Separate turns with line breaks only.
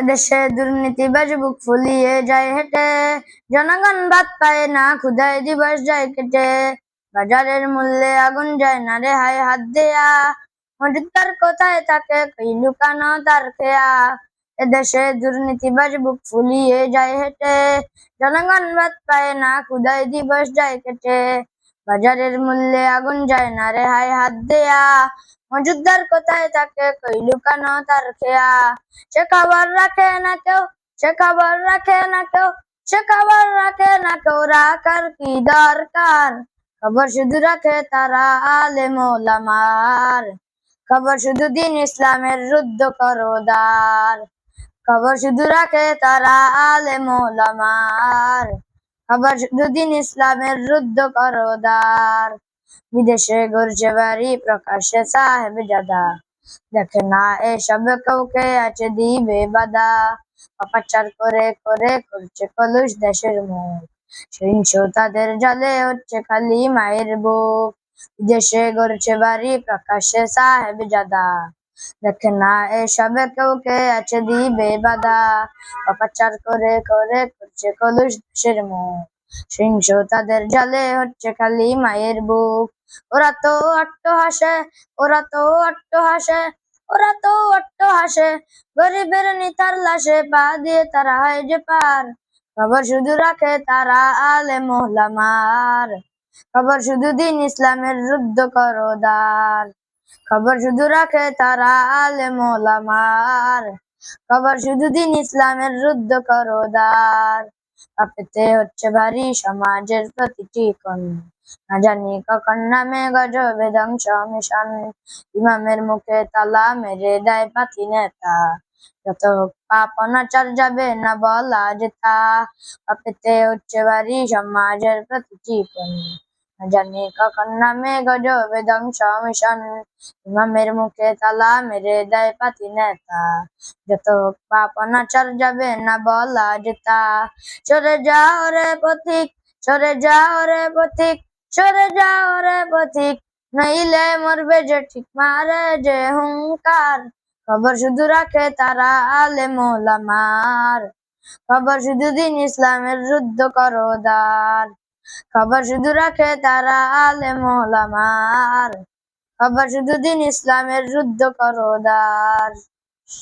এদেশে দুর্নীতিবাজ বুক ফুলিয়ে যায় হেঁটে। জনগণ ভাত পায় না, ক্ষুধায় দিবস যায় কেটে। বাজারের মূল্যে আগুন যায় না রে রেহাই হাত দেয়া। মজুদার কোথায় থাকে কই লুকানো তার খেয়া। এদেশে দুর্নীতিবাজ বুক ফুলিয়ে যায় হেঁটে। জনগণ ভাত পায় না, ক্ষুধায় দিবস যায় কেটে। বাজারের মূল্যে আগুন যায় না রে রেহাই হাত দেয়া। মজুদার কোথায় থাকে কই লুকানো তার খেয়া সে খাবার রাখে না কেউ, সে খাবার রাখে না কেউ, সে খাবার রাখে না কেউ রাখার কি দরকার খবর শুধু রাখে তারা আলে মোলামার খবর শুধু দিন ইসলামের রুদ্ধ করদার খবর শুধু রাখে তারা আলে মোলামার খবর শুধু দিন ইসলামের রুদ্ধ করদার বিদেশে গড়ছে বাড়ি প্রকাশ্যে সাহেব জাদা দেখে না এসব কাউকে আছে দিবে বাধা অপাচার করে করে করছে কলুষ দেশের মুখ সহিংস তাদের জলে হচ্ছে খালি মায়ের বুক বিদেশে গড়ছে বাড়ি প্রকাশ্যে সাহেব জাদা দেখে না এসব কাউকে আছে দিবে বাধা অপাচার করে করে করছে কলুষ দেশের মুখ সহিংস তাদের জলে হচ্ছে খালি মায়ের বুক। ওরা তো অট্ট হাসে, ওরা তো অট্ট হাসে, ওরা তো অট্ট হাসে। গরিবের নিতার লাশে পা দিয়ে তারা হয় যে পার। খবর শুধু রাখে তারা আলে মোহলামার খবর শুধু দিন ইসলামের রুদ্ধ করদার। খবর শুধু রাখে তারা আলে মোলামার খবর শুধু দিন ইসলামের রুদ্ধ করদার। কাঁপতে হচ্ছে ভারী সমাজের প্রতিটি কোণ। না জানি কখন নামে গজবে ধ্বংস মিশন। ইমামের মুখে তালা মেরে দেয় পাতি নেতা। যত পাপ অনাচার যাবে না বলা যেতা কাঁপতে হচ্ছে ভারী সমাজের প্রতিটি কোণ। জানি কখন নামে গজবে ধ্বংস মিশন ইমামের মুখে তালা, মেরে দেয় পাতি নেতা। যত পাপ অনাচার যাবে না বলা যেতা সরে যাও রে পথিক, সরে যাও রে পথিক, সরে যাও রে পথিক। নইলে মরবে যে ঠিক মারে যে হুঙ্কার। খবর শুধু রাখে তারা আলে মোলামার খবর শুধু দিন ইসলামের রুদ্ধ করদার খবর শুধু রাখে তারা আলে মোলামার খবর শুধু দিন ইসলামের রুদ্ধ করদার